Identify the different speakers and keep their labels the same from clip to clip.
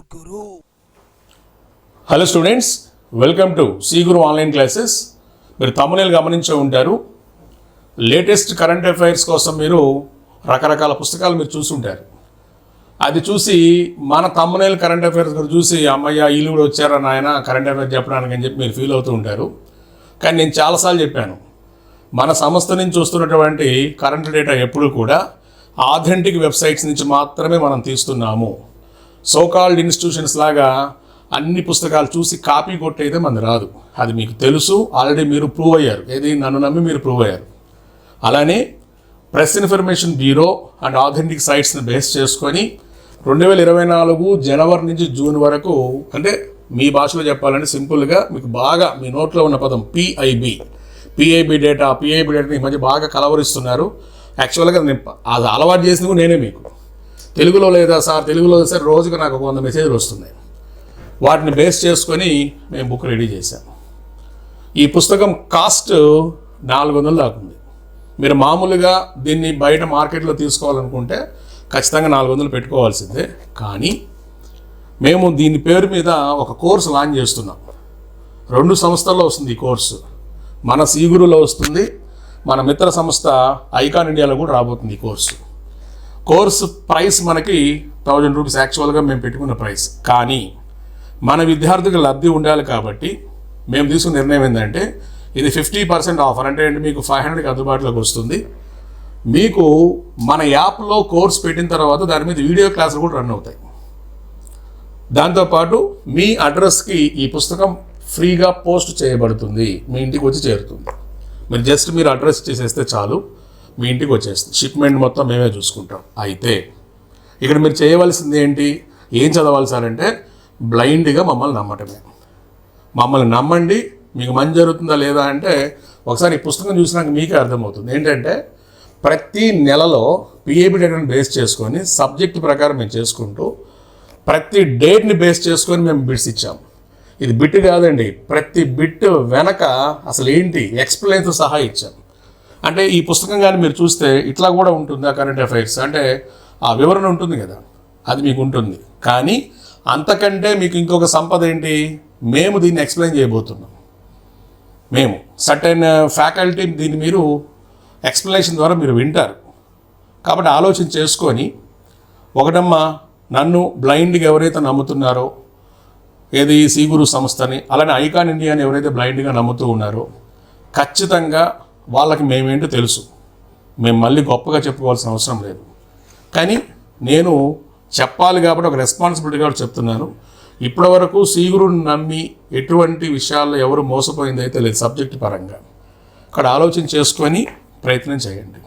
Speaker 1: Guru.
Speaker 2: Hello students welcome to సీగురు online classes మీరు తమ్మునేలు గమనించే ఉంటారు. లేటెస్ట్ కరెంట్ అఫైర్స్ కోసం మీరు రకరకాల పుస్తకాలు మీరు చూసుంటారు అది చూసి మన తమ్మునేలు కరెంట్ అఫైర్స్ కూడా చూసి అమ్మయ్య వీళ్ళు కూడా వచ్చారా నాయన? కరెంట్ అఫైర్స్ చెప్పడానికి అని చెప్పి మీరు ఫీల్ అవుతూ ఉంటారు. కానీ నేను చాలాసార్లు చెప్పాను. మన సంస్థ నుంచి చూస్తున్నటువంటి కరెంట్ డేటా ఎప్పుడు కూడా ఆథెంటిక్ వెబ్సైట్స్ నుంచి మాత్రమే మనం తీస్తున్నాము. సోకాల్డ్ ఇన్స్టిట్యూషన్స్ లాగా అన్ని పుస్తకాలు చూసి కాపీ కొట్టేదే మనది రాదు. అది మీకు తెలుసు ఆల్రెడీ మీరు ప్రూవ్ అయ్యారు. ఏది? నన్ను నమ్మి మీరు ప్రూవ్ అయ్యారు. అలానే press information bureau and authentic సైట్స్ని base చేసుకొని రెండు వేల ఇరవై నాలుగు జనవరి నుంచి జూన్ వరకు అంటే మీ భాషలో చెప్పాలంటే సింపుల్గా మీకు బాగా మీ నోట్లో ఉన్న పదం PIB PIB data PIB data ఈ మధ్య బాగా కలవరిస్తున్నారు. యాక్చువల్గా నేను అది అలవాటు చేసింది కూడా నేనే మీకు. తెలుగులో లేదా సార్ తెలుగులో సార్ రోజుకు నాకు ఒక వంద మెసేజ్లు వస్తున్నాయి. వాటిని బేస్ చేసుకొని మేము బుక్ రెడీ చేశాం ఈ పుస్తకం కాస్ట్ నాలుగు వందలు దాకా ఉంది. మీరు మామూలుగా దీన్ని బయట మార్కెట్లో తీసుకోవాలనుకుంటే ఖచ్చితంగా నాలుగు వందలు పెట్టుకోవాల్సిందే. కానీ మేము దీని పేరు మీద ఒక కోర్సు లాంచ్ చేస్తున్నాం. రెండు సంస్థల్లో వస్తుంది ఈ కోర్సు మన సీగురులో వస్తుంది. మన మిత్ర సంస్థ ఐకాన్ ఇండియాలో కూడా రాబోతుంది ఈ కోర్సు కోర్సు ప్రైస్ మనకి థౌజండ్ రూపీస్ యాక్చువల్గా మేము పెట్టుకున్న ప్రైస్. కానీ మన విద్యార్థులకు లబ్ధి ఉండాలి కాబట్టి మేము తీసుకున్న నిర్ణయం ఏంటంటే ఇది ఫిఫ్టీ పర్సెంట్ ఆఫర్ అంటే మీకు ఫైవ్ హండ్రెడ్కి అందుబాటులోకి వస్తుంది. మీకు మన యాప్లో కోర్స్ పెట్టిన తర్వాత దాని మీద వీడియో క్లాసులు కూడా రన్ అవుతాయి. దాంతోపాటు మీ అడ్రస్కి ఈ పుస్తకం ఫ్రీగా పోస్ట్ చేయబడుతుంది. మీ ఇంటికి వచ్చి చేరుతుంది. మీరు జస్ట్ మీరు అడ్రస్ చేసేస్తే చాలు. మీ ఇంటికి వచ్చేస్తుంది. షిప్మెంట్ మొత్తం మేమే చూసుకుంటాం. అయితే ఇక్కడ మీరు చేయవలసింది ఏంటి? ఏం చదవాలి సార్ అంటే బ్లైండ్గా మమ్మల్ని నమ్మటమే. మమ్మల్ని నమ్మండి మీకు మంచి జరుగుతుందా లేదా అంటే ఒకసారి ఈ పుస్తకం చూసినాక మీకే అర్థమవుతుంది. ఏంటంటే ప్రతి నెలలో పిఏబి డేటాను బేస్ చేసుకొని సబ్జెక్ట్ ప్రకారం మేము చేసుకుంటూ ప్రతి డేట్ని బేస్ చేసుకొని మేము బిట్స్ ఇచ్చాం. ఇది బిట్ కాదండి ప్రతి బిట్ వెనక అసలు ఏంటి? ఎక్స్ప్లెయిన్తో సహా ఇచ్చాం. అంటే ఈ పుస్తకం కానీ మీరు చూస్తే ఇట్లా కూడా ఉంటుందా కరెంట్ అఫైర్స్ అంటే ఆ వివరణ ఉంటుంది కదా అది మీకు ఉంటుంది. కానీ అంతకంటే మీకు ఇంకొక సంపద ఏంటి? మేము దీన్ని ఎక్స్ప్లెయిన్ చేయబోతున్నాం. మేము సర్టైన్ ఫ్యాకల్టీ దీన్ని మీరు ఎక్స్ప్లెనేషన్ ద్వారా మీరు వింటారు. కాబట్టి ఆలోచన చేసుకొని ఒకటమ్మా నన్ను బ్లైండ్గా ఎవరైతే నమ్ముతున్నారో ఏది సీగురు సంస్థని అలానే ఐకాన్ ఇండియాని ఎవరైతే బ్లైండ్గా నమ్ముతూ ఉన్నారో ఖచ్చితంగా వాళ్ళకి మేమేంటో తెలుసు. మేము మళ్ళీ గొప్పగా చెప్పుకోవాల్సిన అవసరం లేదు. కానీ నేను చెప్పాలి కాబట్టి ఒక రెస్పాన్సిబిలిటీ కూడా చెప్తున్నాను. ఇప్పటివరకు సీగురుని నమ్మి ఎటువంటి విషయాల్లో ఎవరు మోసపోయింది అయితే లేదు సబ్జెక్ట్ పరంగా. ఇక్కడ ఆలోచన చేసుకొని ప్రయత్నం చేయండి.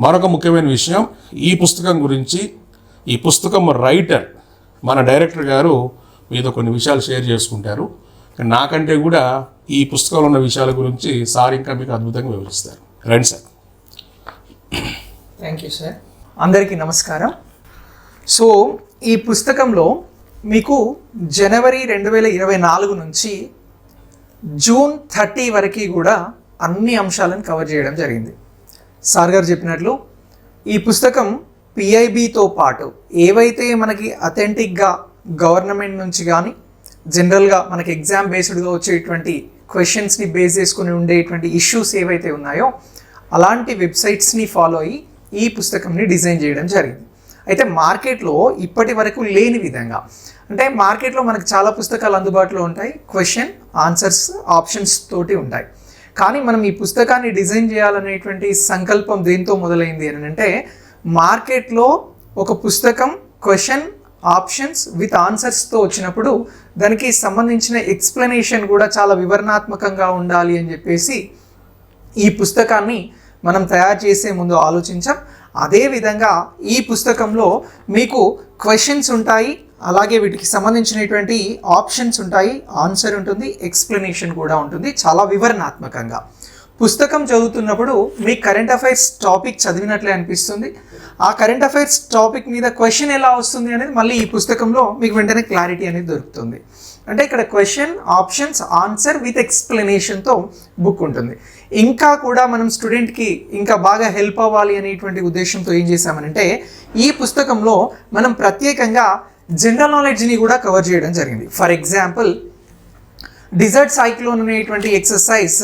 Speaker 2: మరొక ముఖ్యమైన విషయం ఈ పుస్తకం గురించి ఈ పుస్తకం రైటర్ మన డైరెక్టర్ గారు మీతో కొన్ని విషయాలు షేర్ చేసుకుంటారు. నాకంటే కూడా ఈ పుస్తకంలో ఉన్న విషయాల గురించి సార్ ఇంకా మీకు అద్భుతంగా వివరిస్తారు. రండి సార్.
Speaker 3: థ్యాంక్ యూ సార్ అందరికీ నమస్కారం. సో ఈ పుస్తకంలో మీకు జనవరి రెండు వేల ఇరవై నాలుగు నుంచి జూన్ థర్టీ వరకు కూడా అన్ని అంశాలను కవర్ చేయడం జరిగింది. సార్ గారు చెప్పినట్లు ఈ పుస్తకం పిఐబితో పాటు ఏవైతే మనకి అథెంటిక్గా గవర్నమెంట్ నుంచి కానీ జనరల్గా మనకి ఎగ్జామ్ బేస్డ్గా వచ్చేటువంటి క్వశ్చన్స్ని బేస్ చేసుకుని ఉండేటువంటి ఇష్యూస్ ఏవైతే ఉన్నాయో అలాంటి వెబ్సైట్స్ని ఫాలో అయ్యి ఈ పుస్తకంని డిజైన్ చేయడం జరిగింది. అయితే మార్కెట్లో ఇప్పటి వరకు లేని విధంగా అంటే మార్కెట్లో మనకు చాలా పుస్తకాలు అందుబాటులో ఉంటాయి క్వశ్చన్ ఆన్సర్స్ ఆప్షన్స్ తోటి ఉంటాయి. కానీ మనం ఈ పుస్తకాన్ని డిజైన్ చేయాలనేటువంటి సంకల్పం దేంతో మొదలైంది అని అంటే మార్కెట్లో ఒక పుస్తకం క్వశ్చన్ ఆప్షన్స్ విత్ ఆన్సర్స్తో వచ్చినప్పుడు దానికి సంబంధించిన ఎక్స్ప్లెనేషన్ కూడా చాలా వివరణాత్మకంగా ఉండాలి అని చెప్పేసి ఈ పుస్తకాన్ని మనం తయారు చేసే ముందు ఆలోచించాం. అదేవిధంగా ఈ పుస్తకంలో మీకు క్వశ్చన్స్ ఉంటాయి అలాగే వీటికి సంబంధించినటువంటి ఆప్షన్స్ ఉంటాయి ఆన్సర్ ఉంటుంది ఎక్స్ప్లెనేషన్ కూడా ఉంటుంది చాలా వివరణాత్మకంగా. పుస్తకం చదువుతున్నప్పుడు మీ కరెంట్ అఫైర్స్ టాపిక్ చదివినట్లే అనిపిస్తుంది. ఆ కరెంట్ అఫైర్స్ టాపిక్ మీద క్వశ్చన్ ఎలా వస్తుంది అనేది మళ్ళీ ఈ పుస్తకంలో మీకు వెంటనే క్లారిటీ అనేది దొరుకుతుంది. అంటే ఇక్కడ క్వశ్చన్ ఆప్షన్స్ ఆన్సర్ విత్ ఎక్స్ప్లెనేషన్తో బుక్ ఉంటుంది. ఇంకా కూడా మనం స్టూడెంట్కి ఇంకా బాగా హెల్ప్ అవ్వాలి అనేటువంటి ఉద్దేశంతో ఏం చేశామనంటే ఈ పుస్తకంలో మనం ప్రత్యేకంగా జనరల్ నాలెడ్జ్ని కూడా కవర్ చేయడం జరిగింది. ఫర్ ఎగ్జాంపుల్ డిజర్ట్ సైక్లోన్ అనేటువంటి ఎక్సర్సైజ్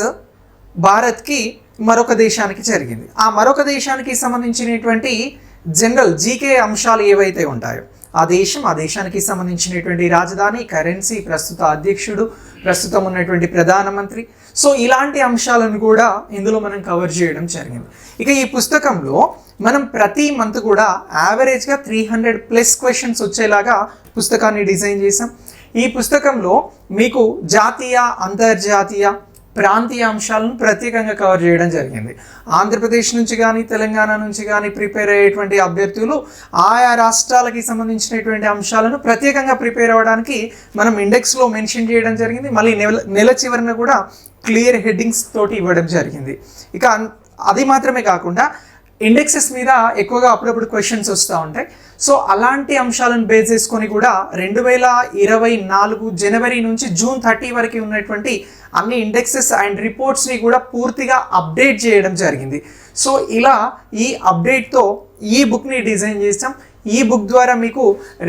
Speaker 3: భారత్కి మరొక దేశానికి జరిగింది. ఆ మరొక దేశానికి సంబంధించినటువంటి జనరల్ జీకే అంశాలు ఏవైతే ఉంటాయో ఆ దేశం ఆ దేశానికి సంబంధించినటువంటి రాజధాని కరెన్సీ ప్రస్తుత అధ్యక్షుడు ప్రస్తుతం ఉన్నటువంటి ప్రధానమంత్రి. సో ఇలాంటి అంశాలను కూడా ఇందులో మనం కవర్ చేయడం జరిగింది. ఇక ఈ పుస్తకంలో మనం ప్రతి మంత్ కూడా యావరేజ్గా త్రీ హండ్రెడ్ ప్లస్ క్వశ్చన్స్ వచ్చేలాగా పుస్తకాన్ని డిజైన్ చేసాం ఈ పుస్తకంలో మీకు జాతీయ అంతర్జాతీయ ప్రాంతీయ అంశాలను ప్రత్యేకంగా కవర్ చేయడం జరిగింది. ఆంధ్రప్రదేశ్ నుంచి కానీ తెలంగాణ నుంచి కానీ ప్రిపేర్ అయ్యేటువంటి అభ్యర్థులు ఆయా రాష్ట్రాలకి సంబంధించినటువంటి అంశాలను ప్రత్యేకంగా ప్రిపేర్ అవ్వడానికి మనం ఇండెక్స్లో మెన్షన్ చేయడం జరిగింది. మళ్ళీ నెల నెల చివరన కూడా క్లియర్ హెడ్డింగ్స్ తోటి ఇవ్వడం జరిగింది. ఇక అది మాత్రమే కాకుండా ఇండెక్సెస్ మీద ఎక్కువగా అప్పుడప్పుడు క్వశ్చన్స్ వస్తూ ఉంటాయి. సో అలాంటి అంశాలను బేస్ చేసుకొని కూడా రెండు వేల ఇరవై నాలుగు జనవరి నుంచి జూన్ థర్టీ వరకు ఉన్నటువంటి అన్ని ఇండెక్సెస్ అండ్ రిపోర్ట్స్ని కూడా పూర్తిగా అప్డేట్ చేయడం జరిగింది. సో ఇలా ఈ అప్డేట్తో ఈ బుక్ని డిజైన్ చేస్తాం ఈ బుక్ ద్వారా మీకు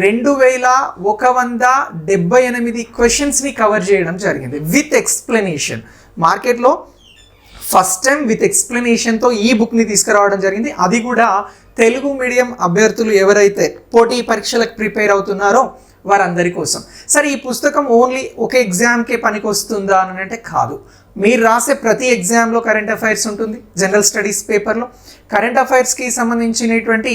Speaker 3: రెండు వేల ఒక వంద డెబ్బై ఎనిమిది క్వశ్చన్స్ని కవర్ చేయడం జరిగింది. విత్ ఎక్స్ప్లెనేషన్ మార్కెట్లో ఫస్ట్ టైం విత్ ఎక్స్ప్లెనేషన్తో ఈ బుక్ని తీసుకురావడం జరిగింది. అది కూడా తెలుగు మీడియం అభ్యర్థులు ఎవరైతే పోటీ పరీక్షలకు ప్రిపేర్ అవుతున్నారో వారందరి కోసం. సరే ఈ పుస్తకం ఓన్లీ ఒక ఎగ్జామ్కే పనికి వస్తుందా అని అంటే కాదు. మీరు రాసే ప్రతి ఎగ్జామ్లో కరెంట్ అఫైర్స్ ఉంటుంది జనరల్ స్టడీస్ పేపర్లో కరెంట్ అఫైర్స్కి సంబంధించినటువంటి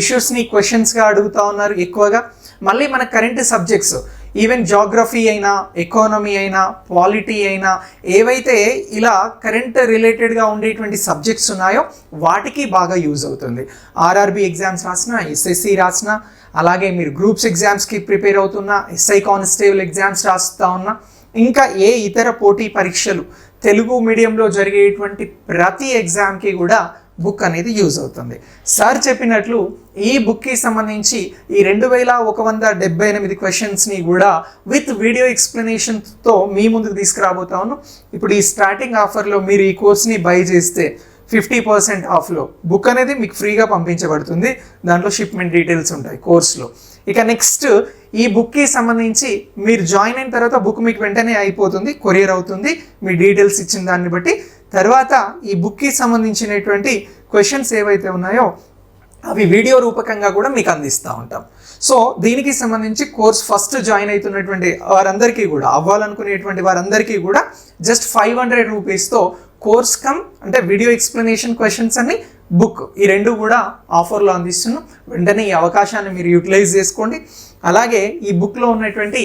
Speaker 3: ఇష్యూస్ని క్వశ్చన్స్గా అడుగుతా ఉన్నారు ఎక్కువగా. మళ్ళీ మన కరెంట్ సబ్జెక్ట్స్ ఈవెన్ జాగ్రఫీ అయినా ఎకానమీ అయినా పాలిటీ అయినా ఏవైతే ఇలా కరెంట్ రిలేటెడ్గా ఉండేటువంటి సబ్జెక్ట్స్ ఉన్నాయో వాటికి బాగా యూజ్ అవుతుంది. ఆర్ఆర్బి ఎగ్జామ్స్ రాసిన ఎస్ఎస్సి రాసిన అలాగే మీరు గ్రూప్స్ ఎగ్జామ్స్కి ప్రిపేర్ అవుతున్నా ఎస్ఐ కానిస్టేబుల్ ఎగ్జామ్స్ రాస్తా ఉన్నా ఇంకా ఏ ఇతర పోటీ పరీక్షలు తెలుగు మీడియంలో జరిగేటువంటి ప్రతి ఎగ్జామ్కి కూడా బుక్ అనేది యూజ్ అవుతుంది. సార్ చెప్పినట్లు ఈ బుక్కి సంబంధించి ఈ రెండు వేల ఒక వంద డెబ్బై ఎనిమిది క్వశ్చన్స్ని కూడా విత్ వీడియో ఎక్స్ప్లెనేషన్తో మీ ముందుకు తీసుకురాబోతాను. ఇప్పుడు ఈ స్టార్టింగ్ ఆఫర్లో మీరు ఈ కోర్స్ని బై చేస్తే ఫిఫ్టీ పర్సెంట్ ఆఫ్లో బుక్ అనేది మీకు ఫ్రీగా పంపించబడుతుంది. దాంట్లో షిప్మెంట్ డీటెయిల్స్ ఉంటాయి కోర్స్లో ఇక నెక్స్ట్ ఈ బుక్కి సంబంధించి మీరు జాయిన్ అయిన తర్వాత బుక్ మీకు వెంటనే అయిపోతుంది కొరియర్ అవుతుంది. మీ డీటెయిల్స్ ఇచ్చిన దాన్ని బట్టి తర్వాత ఈ బుక్కి సంబంధించినటువంటి క్వశ్చన్స్ ఏవైతే ఉన్నాయో అవి వీడియో రూపకంగా కూడా మీకు అందిస్తూ ఉంటాం. సో దీనికి సంబంధించి కోర్స్ ఫస్ట్ జాయిన్ అవుతున్నటువంటి వారందరికీ కూడా అవ్వాలనుకునేటువంటి వారందరికీ కూడా జస్ట్ ఫైవ్ హండ్రెడ్ రూపీస్తో కోర్స్ కమ్ అంటే వీడియో ఎక్స్ప్లెనేషన్ క్వశ్చన్స్ అని బుక్ ఈ రెండు కూడా ఆఫర్లో అందిస్తున్నాం. వెంటనే ఈ అవకాశాన్ని మీరు యూటిలైజ్ చేసుకోండి. అలాగే ఈ బుక్లో ఉన్నటువంటి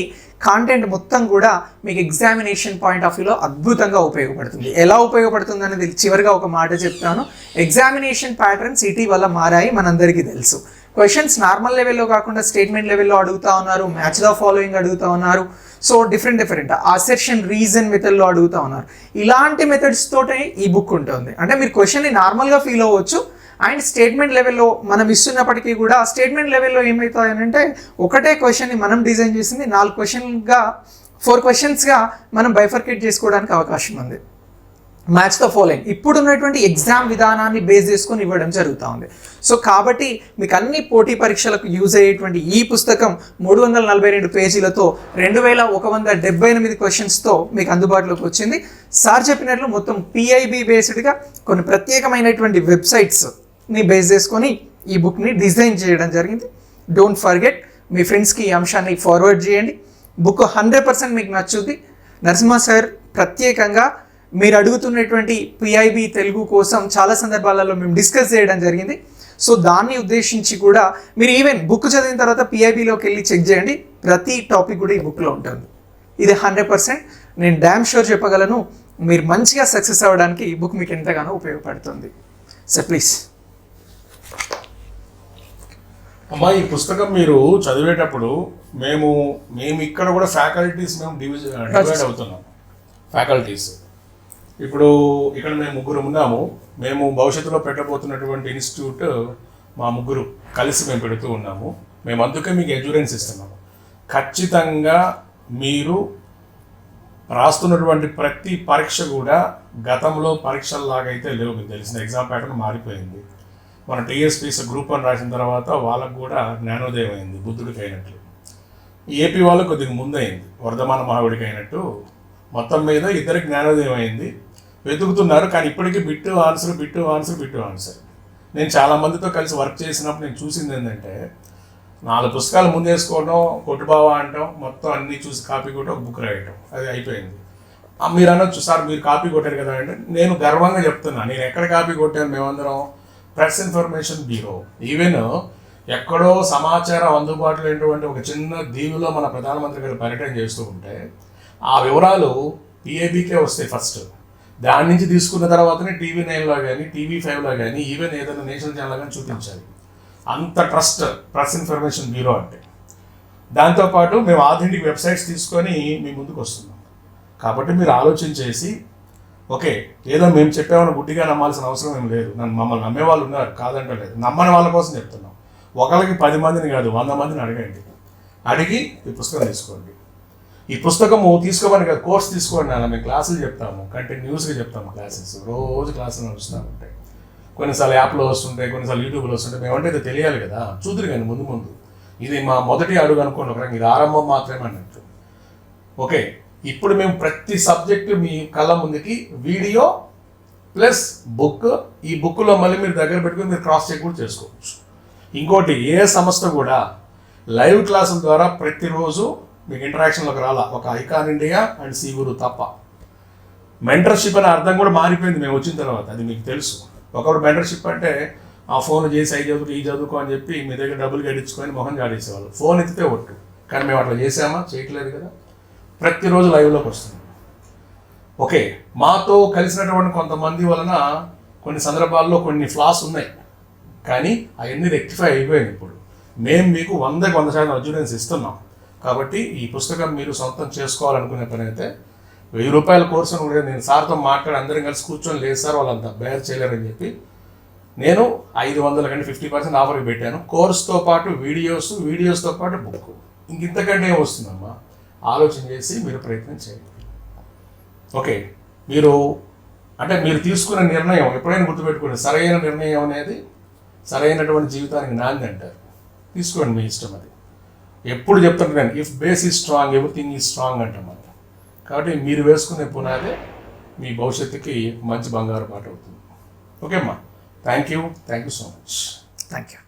Speaker 3: కాంటెంట్ మొత్తం కూడా మీకు ఎగ్జామినేషన్ పాయింట్ ఆఫ్ వ్యూలో అద్భుతంగా ఉపయోగపడుతుంది. ఎలా ఉపయోగపడుతుంది అనేది చివరిగా ఒక మాట చెప్తాను. ఎగ్జామినేషన్ ప్యాటర్న్స్ ఇటీవల మారాయి మనందరికీ తెలుసు. క్వశ్చన్స్ నార్మల్ లెవెల్లో కాకుండా స్టేట్మెంట్ లెవెల్లో అడుగుతా ఉన్నారు మ్యాచ్ ద ఫాలోయింగ్ అడుగుతా ఉన్నారు. So different different assertion reason మెథడ్లో అడుగుతా ఉన్నారు. ఇలాంటి మెథడ్స్ తోటే ఈ బుక్ ఉంటుంది. అంటే మీరు క్వశ్చన్ని నార్మల్గా ఫీల్ అవ్వచ్చు అండ్ స్టేట్మెంట్ లెవెల్లో మనం ఇస్తున్నప్పటికీ కూడా ఆ స్టేట్మెంట్ లెవెల్లో ఏమవుతాయనంటే ఒకటే క్వశ్చన్ని మనం డిజైన్ చేసింది నాలుగు క్వశ్చన్గా ఫోర్ క్వశ్చన్స్గా మనం బైఫర్కేట్ చేసుకోవడానికి అవకాశం ఉంది. మ్యాచ్ ద ఫాలోయింగ్ ఇప్పుడు ఉన్నటువంటి ఎగ్జామ్ విధానాన్ని బేస్ చేసుకొని ఇవ్వడం జరుగుతూ ఉంది. సో కాబట్టి మీకు అన్ని పోటీ పరీక్షలకు యూజ్ అయ్యేటువంటి ఈ పుస్తకం మూడు వందల నలభై రెండు పేజీలతో రెండు వేల ఒక వంద డెబ్బై ఎనిమిది క్వశ్చన్స్తో మీకు అందుబాటులోకి వచ్చింది. సార్ చెప్పినట్లు మొత్తం పిఐబి బేస్డ్గా కొన్ని ప్రత్యేకమైనటువంటి వెబ్సైట్స్ ని బేస్ చేసుకొని ఈ బుక్ని డిజైన్ చేయడం జరిగింది. డోంట్ ఫర్గెట్ మీ ఫ్రెండ్స్కి ఈ అంశాన్ని ఫార్వర్డ్ చేయండి. బుక్ హండ్రెడ్ పర్సెంట్ మీకు నచ్చుద్ది. నరసింహ సార్ ప్రత్యేకంగా మీరు అడుగుతున్నటువంటి పిఐబి తెలుగు కోసం చాలా సందర్భాలలో మేము డిస్కస్ చేయడం జరిగింది. సో దాన్ని ఉద్దేశించి కూడా మీరు ఈవెన్ బుక్ చదివిన తర్వాత పిఐబిలోకి వెళ్ళి చెక్ చేయండి. ప్రతి టాపిక్ కూడా ఈ బుక్లో ఉంటుంది. ఇది హండ్రెడ్ పర్సెంట్ నేను డ్యామ్ షోర్ చెప్పగలను మీరు మంచిగా సక్సెస్ అవ్వడానికి ఈ బుక్ మీకు ఎంతగానో ఉపయోగపడుతుంది. సో ప్లీజ్
Speaker 2: అమ్మా ఈ పుస్తకం మీరు చదివేటప్పుడు మేము మేము ఇక్కడ కూడా ఫ్యాకల్టీస్ మేము డివిజ డివైడ్ అవుతున్నాం. ఫ్యాకల్టీస్ ఇప్పుడు ఇక్కడ మేము ముగ్గురు ఉన్నాము. మేము భవిష్యత్తులో పెట్టబోతున్నటువంటి ఇన్స్టిట్యూట్ మా ముగ్గురు కలిసి మేము పెడుతూ ఉన్నాము. మేము అందుకే మీకు ఎడ్యూరెన్స్ ఇస్తున్నాము ఖచ్చితంగా మీరు రాస్తున్నటువంటి ప్రతి పరీక్ష కూడా గతంలో పరీక్షల్లాగైతే లేవు. మీకు తెలిసిన ఎగ్జామ్ ప్యాటర్న్ మారిపోయింది. మన టీఎస్పీస్ గ్రూప్ వన్ రాసిన తర్వాత వాళ్ళకు కూడా జ్ఞానోదయం అయింది బుద్ధుడికి అయినట్లు. ఏపీ వాళ్ళు కొద్దిగా ముందయింది వర్ధమాన మహావిడికి అయినట్టు. మొత్తం మీద ఇద్దరు జ్ఞానోదయం అయింది. వెతుకుతున్నారు కానీ ఇప్పటికీ bit answer bit answer bit answer. నేను చాలా మందితో కలిసి వర్క్ చేసినప్పుడు నేను చూసింది ఏంటంటే నాలుగు పుస్తకాలు ముందేసుకోవడం కొట్టుబావ అంటాం మొత్తం అన్నీ చూసి కాపీ కొట్టి ఒక బుక్ రాయటం. అది అయిపోయింది. మీరు అనొచ్చు సార్ మీరు కాపీ కొట్టారు కదా అంటే నేను గర్వంగా చెప్తున్నా నేను ఎక్కడ కాపీ కొట్టాను? మేమందరం ప్రెస్ ఇన్ఫర్మేషన్ బ్యూరో. ఈవెన్ ఎక్కడో సమాచారం అందుబాటులో ఉన్నటువంటి ఒక చిన్న దీవిలో మన ప్రధానమంత్రి గారు పర్యటన చేస్తూ ఉంటే ఆ వివరాలు పిఏబికే వస్తాయి ఫస్ట్ దాని నుంచి తీసుకున్న తర్వాతనే టీవీ నైన్లో కానీ టీవీ ఫైవ్లో కానీ ఈవెన్ ఏదైనా నేషనల్ ఛానల్ కానీ చూపించాలి. అంత ట్రస్ట్ ప్రెస్ ఇన్ఫర్మేషన్ బ్యూరో అంటే. దాంతోపాటు మేము ఆథెంటిక్ వెబ్సైట్స్ తీసుకొని మీ ముందుకు వస్తున్నాం. కాబట్టి మీరు ఆలోచన చేసి ఓకే ఏదో మేము చెప్పామని గుడ్డిగా నమ్మాల్సిన అవసరం ఏం లేదు. నన్ను మమ్మల్ని నమ్మే వాళ్ళు ఉన్నారు కాదంటలేదు. నమ్మని వాళ్ళ కోసం చెప్తున్నాం. ఒకరికి పది మందిని కాదు వంద మందిని అడగండి. అడిగి ఈ పుస్తకం తీసుకోండి. ఈ పుస్తకము తీసుకోమని కాదు కోర్స్ తీసుకోండి అలా మేము క్లాసులు చెప్తాము కంటిన్యూస్గా చెప్తాము క్లాసెస్. రోజు క్లాసులు నడుస్తూ ఉంటాయి. కొన్నిసార్లు యాప్లో వస్తుంటాయి కొన్నిసార్లు యూట్యూబ్లో వస్తుంటాయి. మేము అంటే తెలియాలి కదా. చూదురు కానీ ముందు ముందు. ఇది మా మొదటి అడుగు అనుకోండి ఒక రకంగా ఇది ఆరంభం మాత్రమే అన్నట్టు. ఓకే ఇప్పుడు మేము ప్రతి సబ్జెక్టు మీ కళ్ళ ముందుకి వీడియో ప్లస్ బుక్. ఈ బుక్లో మళ్ళీ మీరు దగ్గర పెట్టుకుని మీరు క్రాస్ చెక్ కూడా చేసుకోవచ్చు. ఇంకోటి ఏ సంస్థ కూడా లైవ్ క్లాసుల ద్వారా ప్రతిరోజు మీకు ఇంటరాక్షన్లోకి రాలా. ఒక ఐకాన్ ఇండియా అండ్ సీగురు తప్ప. మెంటర్షిప్ అనే అర్థం కూడా మారిపోయింది మేము వచ్చిన తర్వాత అది మీకు తెలుసు. ఒకప్పుడు మెంటర్షిప్ అంటే ఆ ఫోన్ చేసి అవి చదువుకో ఈ చదువుకో అని చెప్పి మీ దగ్గర డబ్బులు గడించుకొని మొహం జాడేసేవాళ్ళు. ఫోన్ ఎత్తితే ఒట్టు. కానీ మేము అట్లా చేసామా? చేయట్లేదు కదా. ప్రతిరోజు లైవ్లోకి వస్తుంది. ఓకే మాతో కలిసినటువంటి కొంతమంది వలన కొన్ని సందర్భాల్లో కొన్ని ఫ్లాస్ ఉన్నాయి. కానీ అవన్నీ రెక్టిఫై అయిపోయాయి ఇప్పుడు. మేము మీకు వందకి వంద శాతం అర్జునెన్స్ ఇస్తున్నాం. కాబట్టి ఈ పుస్తకం మీరు సొంతం చేసుకోవాలనుకునే పని అయితే వెయ్యి రూపాయల కోర్సు కూడా నేను సార్తో మాట్లాడి అందరం కలిసి కూర్చొని లేదు సార్ వాళ్ళంతా బేర్ చేయలేరని చెప్పి నేను ఐదు వందల కంటే ఫిఫ్టీ పర్సెంట్ ఆఫర్కి పెట్టాను. కోర్స్తో పాటు వీడియోస్ వీడియోస్తో పాటు బుక్ ఇంక ఇంతకంటే ఏం వస్తుందమ్మా? ఆలోచన చేసి మీరు ప్రయత్నం చేయండి. ఓకే. మీరు అంటే మీరు తీసుకున్న నిర్ణయం ఎప్పుడైనా గుర్తుపెట్టుకోండి సరైన నిర్ణయం అనేది సరైనటువంటి జీవితానికి నాంది అంటారు. తీసుకోండి మీ ఇష్టం అది. ఎప్పుడు చెప్తాను నేను if base is strong everything is strong అంటాం మనం. కాబట్టి మీరు వేసుకునే పునాదే మీ భవిష్యత్తుకి మంచి బంగారు పాట అవుతుంది. ఓకే అమ్మా thank you thank you so much
Speaker 3: thank you